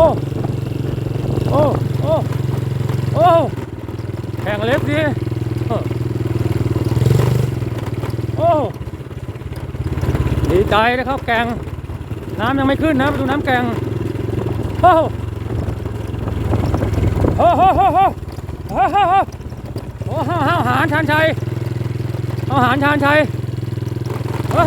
อ้โอ้โอ้โอ้แข่งเล็บดีโอ้ดีใจนะครับแกงน้ำยังไม่ขึ้นนะไปดูน้ำแกงโอ้โอ้โอ้โอ้โอ้โอ้โอ้โอ้ห้าวห้าวหารชานชัยอาหารชานชัยโอ้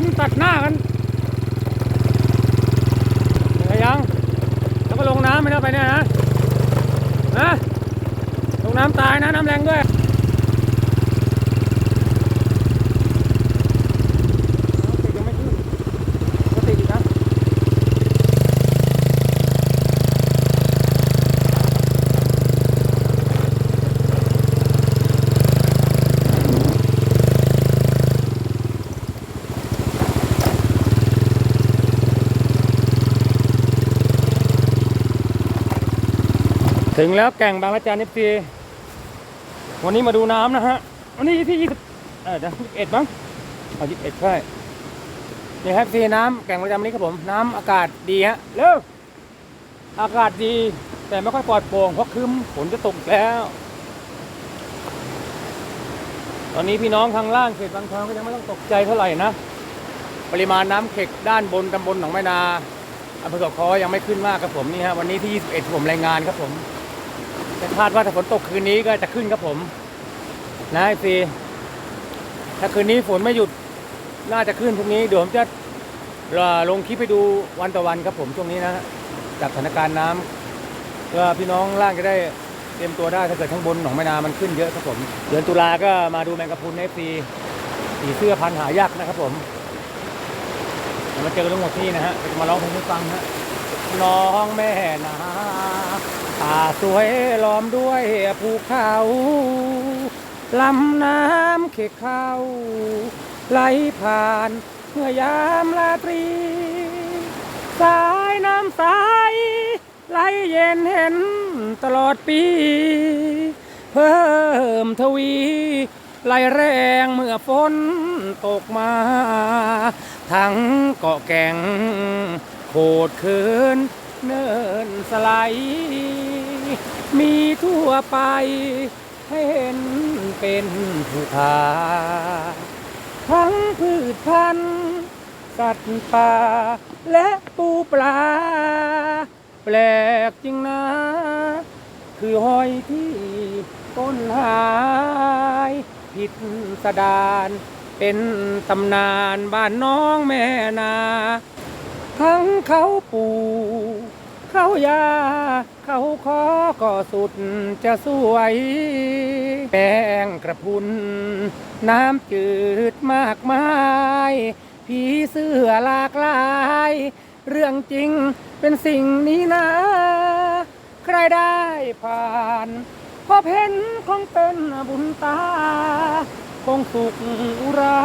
นตัดหน้ากันเหนื่อยยัง แล้วก็ลงน้ำไม่ได้ไปเนี่ยนะนะลงน้ำตายนะน้ำแรงด้วยติดยังไม่ขึ้นก็ติดอีกนะ ถึงแล้วแก่งบางระจันเอฟซีวันนี้มาดูน้ำนะฮะ วันนี้ที่ยี่สิบเออยี่สิบเอ็ดมั้งเอายี่สิบเอ็ดใช่นี่ครับซีน้ำแก่งบางระจันวันนี้ครับผม น้ำอากาศดีฮะเร็วอากาศดี แต่ไม่ค่อยปลอดโปร่งเพราะครึ้มฝนจะตกแล้ว ตอนนี้พี่น้องทางล่างเขตบางทองก็ยังไม่ต้องตกใจเท่าไหร่นะ ปริมาณน้ำเข็กด้านบนตำบลหนองไม้นาอำเภอสกคอยังไม่ขึ้นมากครับผมนี่ฮะวันนี้ที่ 21ผมรายงานครับผม แต่คาดว่าถ้าฝนตกคืนนี้ก็จะขึ้นครับผมนะไอซีถ้าคืนนี้ฝนไม่หยุดน่าจะขึ้นพรุ่งนี้เดี๋ยวผมจะลงคลิปไปดูวันต่อวันครับผมช่วงนี้นะจากสถานการณ์น้ำเพื่อพี่น้องล่างจะได้เตรียมตัวได้ถ้าเกิดข้างบนหนองไม้นามันขึ้นเยอะครับผม เดือนตุลาก็มาดูแมงกะพรุนเอฟซีสีเสื้อพันหายากนะครับผมมาเจอกันทั้งหมดที่นะฮะจะมาร้องเพลงให้ฟังฮะน้องแม่นา ป่าสวยล้อมด้วยภูเขาลำน้ำเขกเข้าไหลผ่านเมื่อยามราตรี สายน้ำใสไหลเย็นเห็นตลอดปี เพิ่มทวีไหลแรงเมื่อฝนตกมา ทั้งเกาะแก่งโขดเขิน เนินสไลมีทั่วไปให้เห็นเป็นภูผาทั้งพืชพันธุ์สัตว์ป่า และปูปลา แปลกจริงนะ คือหอยที่ต้นหาย ผิดสดาน เป็นตำนานบ้านน้องแม่นา ทั้งเขาปูเขายา เขาคอก็สุดจะสวยแป้งกระพุน น้ำจืดมากมายผีเสื้อหลากหลาย เรื่องจริงเป็นสิ่งนี้นะ ใครได้ผ่านพบเห็นคงเป็นบุญตา คงสุขอุรา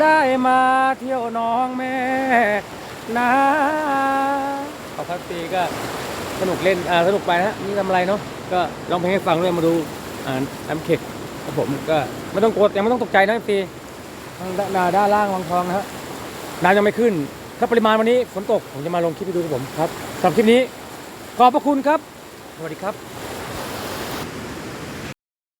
ได้มาเที่ยวน้องแม่ นะขอพักตีก็สนุกเล่นอ่าสนุกไปนะฮะนี่ทำอะไรเนาะก็ร้องเพลงให้ฟังด้วยมาดูอ่าน้ำเข็กครับผมก็ไม่ต้องกลัวยังไม่ต้องตกใจนะตีทางด้านด้านล่างวังทองนะฮะน้ำยังไม่ขึ้น ถ้าปริมาณวันนี้ฝนตกผมจะมาลงคลิปให้ดูครับผมครับสำหรับคลิปนี้ขอบพระคุณครับ สวัสดีครับ